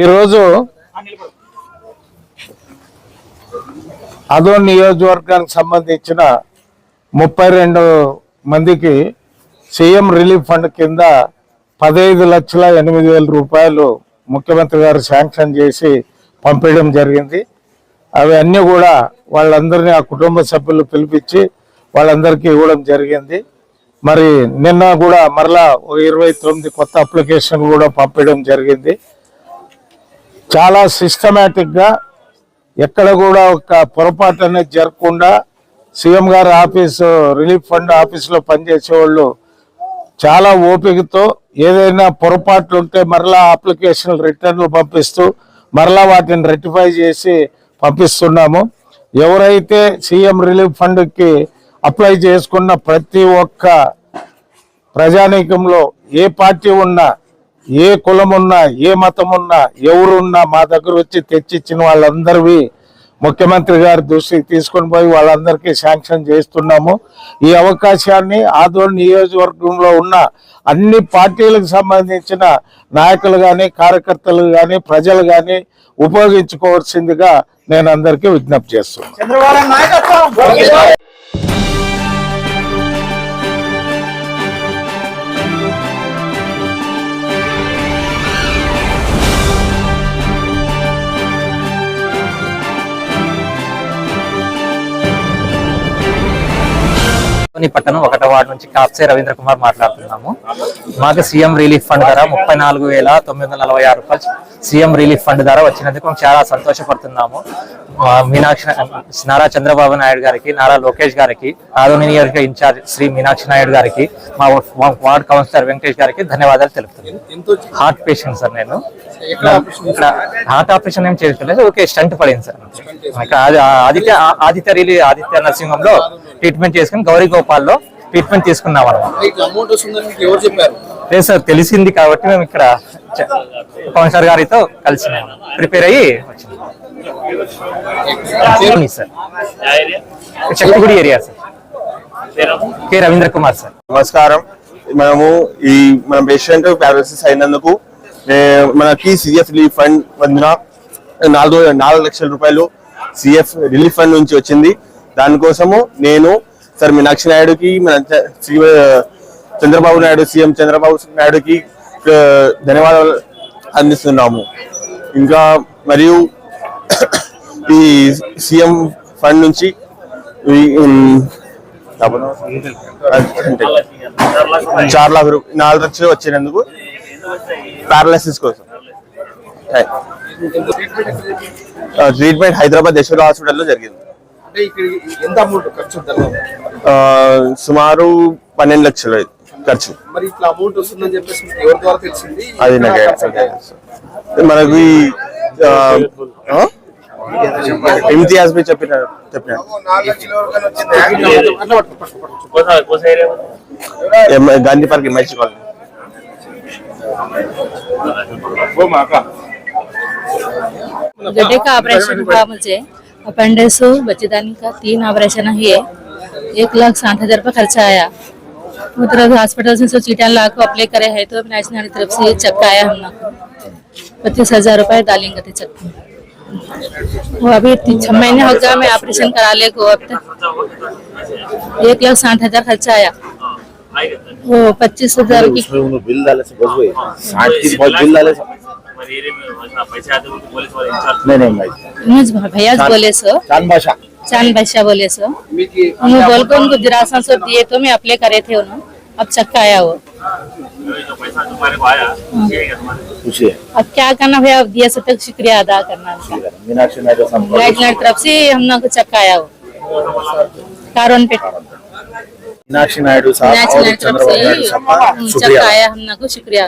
ఈరోజు అదో నియోజకవర్గానికి సంబంధించిన ముప్పై రెండు మందికి సీఎం రిలీఫ్ ఫండ్ కింద పదహైదు లక్షల ఎనిమిది వేల రూపాయలు ముఖ్యమంత్రి గారు శాంక్షన్ చేసి పంపించడం జరిగింది. అవి అన్నీ కూడా వాళ్ళందరినీ ఆ కుటుంబ సభ్యులు పిలిపించి వాళ్ళందరికీ ఇవ్వడం జరిగింది. మరి నిన్న కూడా మరలా ఇరవై తొమ్మిది కొత్త అప్లికేషన్ కూడా పంపించడం జరిగింది. చాలా సిస్టమేటిక్గా ఎక్కడ కూడా ఒక పొరపాటు అనేది జరగకుండా సీఎం గారి ఆఫీసు రిలీఫ్ ఫండ్ ఆఫీసులో పనిచేసే వాళ్ళు చాలా ఓపికతో ఏదైనా పొరపాట్లు ఉంటే మరలా అప్లికేషన్లు రిటర్న్లు పంపిస్తూ మరలా వాటిని రెక్టిఫై చేసి పంపిస్తున్నాము. ఎవరైతే సీఎం రిలీఫ్ ఫండ్కి అప్లై చేసుకున్న ప్రతి ఒక్క ప్రజానీకంలో ఏ పార్టీ ఉన్నా ఏ కులమున్నా ఏ మతమున్నా ఎవరున్నా మా దగ్గర వచ్చి తెచ్చిచ్చిన వాళ్ళందరివి ముఖ్యమంత్రి గారి దృష్టికి తీసుకొని పోయి వాళ్ళందరికీ శాంక్షన్ చేస్తున్నాము. ఈ అవకాశాన్ని ఆదోళన నియోజకవర్గంలో ఉన్న అన్ని పార్టీలకు సంబంధించిన నాయకులు కానీ కార్యకర్తలు కానీ ప్రజలు కానీ ఉపయోగించుకోవాల్సిందిగా నేను అందరికీ విజ్ఞప్తి చేస్తున్నాను. చంద్రబాబు నాయకత్వం ని పట్టణం ఒకటో వార్డు నుంచి కాప్సే రవీంద్ర కుమార్ మాట్లాడుతున్నాము. మాకు సీఎం రిలీఫ్ ఫండ్ ధర ముప్పై నాలుగు వేల తొమ్మిది వందల నలభై ఆరు రూపాయలు సీఎం రిలీఫ్ ఫండ్ ధర వచ్చినందుకు మేము చాలా సంతోషపడుతున్నాము. మీనాక్షి నారా చంద్రబాబు నాయుడు గారికి నారా లోకేష్ గారికి ఆదోని నియోజక ఇన్ఛార్జ్ శ్రీ మీనాక్షి నాయుడు గారికి మా వార్డ్ కౌన్సిలర్ వెంకటేష్ గారికి ధన్యవాదాలు తెలుపుతున్నాను హార్ట్ పేషెంట్ సార్ నేను. ఇక్కడ హార్ట్ ఆపరేషన్ ఏం చేసుకోలేదు ఓకే స్టంట్ పడింది సార్. ఇక్కడ ఆది- ఆదిత్య ఆదిత్య రిలీ ఆదిత్య నర్సింహంలో ట్రీట్మెంట్ చేసుకుని గౌరీ గోపాల్లో ట్రీట్మెంట్ తీసుకున్నాం అనమాట ఇట్లా అమౌంట్ వస్తుందని మీకు ఎవరు చెప్పారు? లేదు సార్ తెలిసింది కాబట్టి మేము ఇక్కడ చ- కౌన్సిలర్ గారితో కలిసి ప్రిపేర్ అయ్యి వచ్చినాం. Sir. Chekkagudi area sir. K Ravindra Kumar sir. నమస్కారం. మనము ఈ మన పేషెంట్ పారాలసిస్ అయినందుకు మనకి సిఎఫ్ రిలీఫ్ ఫండ్ వందిన నాలుగు నాలుగు లక్షల రూపాయలు సిఎఫ్ రిలీఫ్ ఫండ్ నుంచి వచ్చింది. దానికోసము నేను సార్ మీనాక్షి నాయుడుకి మన చంద్రబాబు నాయుడు సీఎం చంద్రబాబు నాయుడుకి ధన్యవాదాలు అందిస్తున్నాము. ఇంకా మరియు ఈ సీఎం ఫండ్ నుంచి చార్ నాలుగు లక్షలు వచ్చినందుకు పారాలసిస్ కోసం. ట్రీట్మెంట్ హైదరాబాద్ యశోద హాస్పిటల్లో జరిగింది. అంటే ఇక్కడ ఎంత అమౌంట్ ఖర్చు ఆ, సుమారు పన్నెండు లక్షలు ఖర్చు. మరి ఇట్లా అమౌంట్ వస్తుందని చెప్పేసి మీకు ఎవరి ద్వారా తెలిసింది? అది నాకు? మనకు? ఇమ్తియాజ్ బి చెప్పిన చెప్పిన గాంధీ పార్క్ ఎంఐసి కాలనీ. गड्ढे का ऑपरेशन हुआ मुझे अपेंडिक्स बच्चेदानी का तीन ऑपरेशन है एक लाख साठ हज़ार रुपये खर्चा आया. मतलब हॉस्पिटल से सो चीटियाँ ला को अप्लाई करे है तो नेशनल तरफ़ से चक्का आया हम लोग पच्चीस हज़ार रुपये डालेंगे थे चक्का. वो अभी छह महीने हो गया मैं ऑपरेशन करा ले को अब तक. एक लाख साठ हज़ार खर्चा आया. वो पच्चीस हज़ार की। बिल डाले से बस वही। हाँ, हाँ। साठ की बहुत बिल डाले नहीं नहीं भाई। भैया बोले सो चाँद भाषा चाँद भाषा बोले सो उन्होंने बोल को उनको जरासा सो दिए तो मैं अप्लाई करे थे उन्होंने। अब चक्का आया वो। पूछिए। अब क्या करना भैया? अब दिया सब तो शुक्रिया अदा करना मीनाक्षी तरफ़ से हम लोग चक्का आया वो। कारण पे। मीनाक्षी नायडू साहब और नेशनल तरफ चंद्रबाबू नायडू से साहब का चक्का शुक्रिया आया हम लोग को शुक्रिया